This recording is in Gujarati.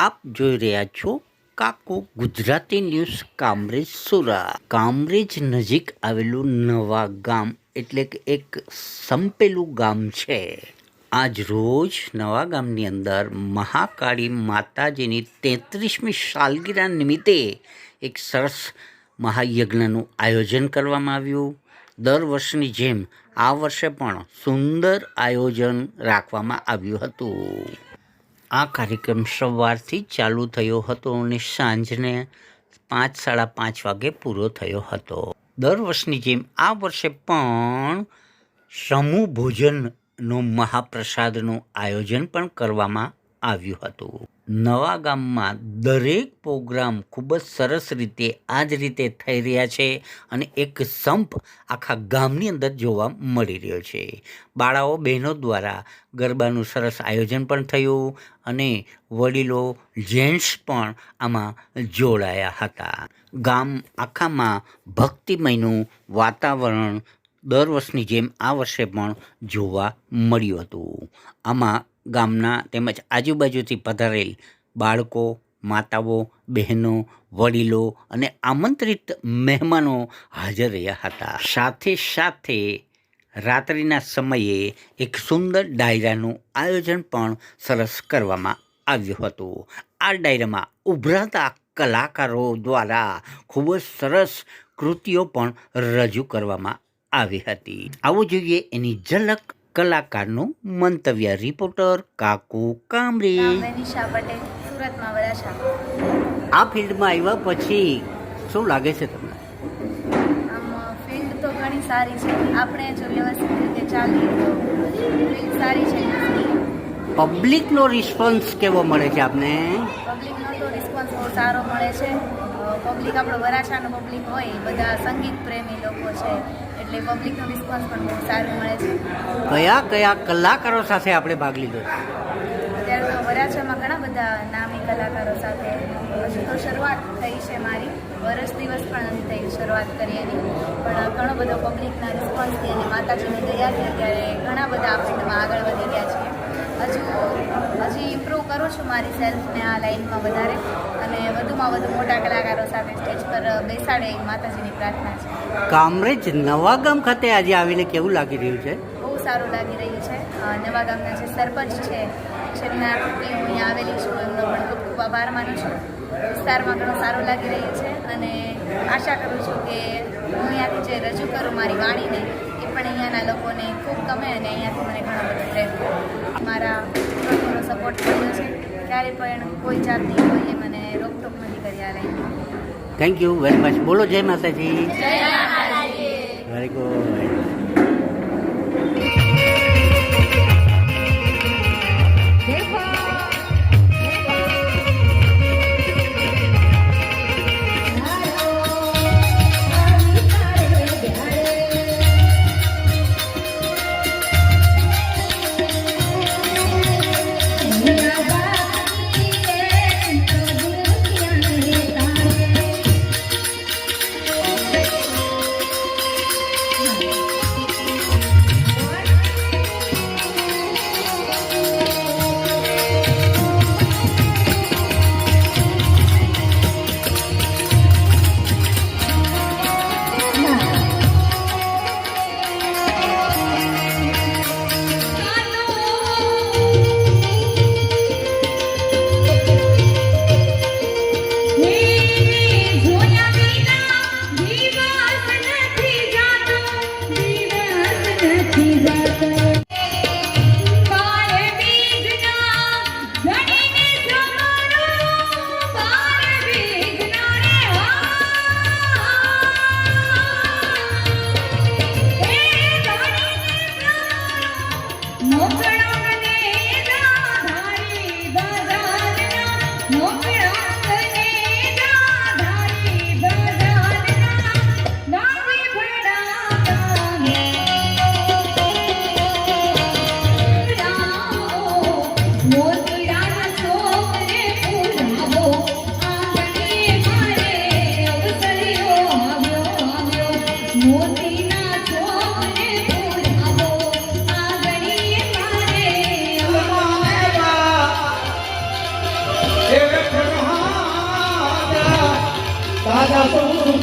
આપ જોઈ રહ્યા છો કાકો ગુજરાતી ન્યૂઝ કામરેજ સુરા કામરેજ નજીક આવેલું નવા ગામ, એટલે કે એક સંપેલું ગામ છે. આજ રોજ નવા ગામની અંદર મહાકાળી માતાજીની તેત્રીસમી સાલગીરા નિમિત્તે એક સરસ મહાયજ્ઞનું આયોજન કરવામાં આવ્યું. દર વર્ષની જેમ આ વર્ષે પણ સુંદર આયોજન રાખવામાં આવ્યું હતું. આ કાર્યક્રમ સવારથી ચાલુ થયો હતો અને સાંજને પાંચ, સાડા પાંચ વાગે પૂરો થયો હતો. દર વર્ષની જેમ આ વર્ષે પણ સમૂહ ભોજનનો મહાપ્રસાદનું આયોજન પણ કરવામાં આવ્યું હતું. નવા ગામમાં દરેક પ્રોગ્રામ ખૂબ જ સરસ રીતે આ જ રીતે થઈ રહ્યા છે અને એક સંપ આખા ગામની અંદર જોવા મળી રહ્યો છે. બાળાઓ, બહેનો દ્વારા ગરબાનું સરસ આયોજન પણ થયું અને વડીલો જેન્ટ્સ પણ આમાં જોડાયા હતા. ગામ આખામાં ભક્તિમયનું વાતાવરણ દર વર્ષની જેમ આ વર્ષે પણ જોવા મળ્યું હતું. આમાં ગામના તેમજ આજુબાજુથી પધારેલ બાળકો, માતાઓ, બહેનો, વડીલો અને આમંત્રિત મહેમાનો હાજર રહ્યા હતા. સાથે સાથે રાત્રિના સમયે એક સુંદર ડાયરાનું આયોજન પણ સરસ કરવામાં આવ્યું હતું. આ ડાયરામાં ઉભરાતા કલાકારો દ્વારા ખૂબ જ સરસ કૃતિઓ પણ રજૂ કરવામાં આવી હતી. આવું જોઈએ એની ઝલક કલાકારનું મંતવ્ય. રિપોર્ટર કાકુ કામરે. આ ફિલ્ડમાં આવ્યા પછી શું લાગે છે તમને? ફિલ્ડ તો ઘણી સારી છે. આપણે જો વ્યવસ્થિત રીતે ચાલીએ તો ફિલ્ડ સારી છે. પબ્લિકનો રિસ્પોન્સ કેવો મળે છે આપને? પબ્લિકનો તો રિસ્પોન્સ બહુ સારો મળે છે. પબ્લિક આપણો વરાછાનો પબ્લિક હોય બધા સંગીત પ્રેમી લોકો છે. એટલે પબ્લિકનો રિસ્પોન્સ પણ બહુ સારું મળે છે. કયા કયા કલાકારો સાથે આપણે ભાગ લીધો? છે અત્યારે તો વરાછામાં ઘણા બધા નામી કલાકારો સાથે હજુ તો શરૂઆત થઈ છે મારી. વરસ દિવસ પણ નથી થઈ શરૂઆત કરી એની. પણ ઘણો બધો પબ્લિકના રિસ્પોન્સથી અને માતાજીની દયાથી અત્યારે ઘણા બધા આ ફિલ્ડમાં આગળ વધી ગયા છીએ હજુ કરું છું મારી સેલ્ફને આ લાઈનમાં વધારે? અને વધુમાં વધુ મોટા કલાકારો સાથે સ્ટેજ પર બેસાડે એ માતાજીની પ્રાર્થના છે. કામરેજ નવા ગામ ખાતે આજે આવીને કેવું લાગી રહ્યું છે? બહુ સારું લાગી રહ્યું છે. અ, નવા ગામના જે સરપંચ છે જેમના થકી હું અહીંયા આવેલી છું એમનો પણ ખૂબ ખૂબ આભાર માનું છું. વિસ્તારમાં ઘણું સારું લાગી રહ્યું છે અને આશા કરું છું કે હું અહીંયાથી જે રજૂ કરું મારી વાણીને એ પણ અહીંયાના લોકોને ખૂબ ગમે અને અહીંયાથી મને ઘણો બધો પ્રેમ મારા સપોર્ટ કર્યો છે. ક્યારે પણ કોઈ જાતની કોઈએ મને રોકટોક નથી કરી આ થેન્ક યુ વેરી મચ બોલો જય માતાજી. જય માતાજી. વેરી ગુડ તું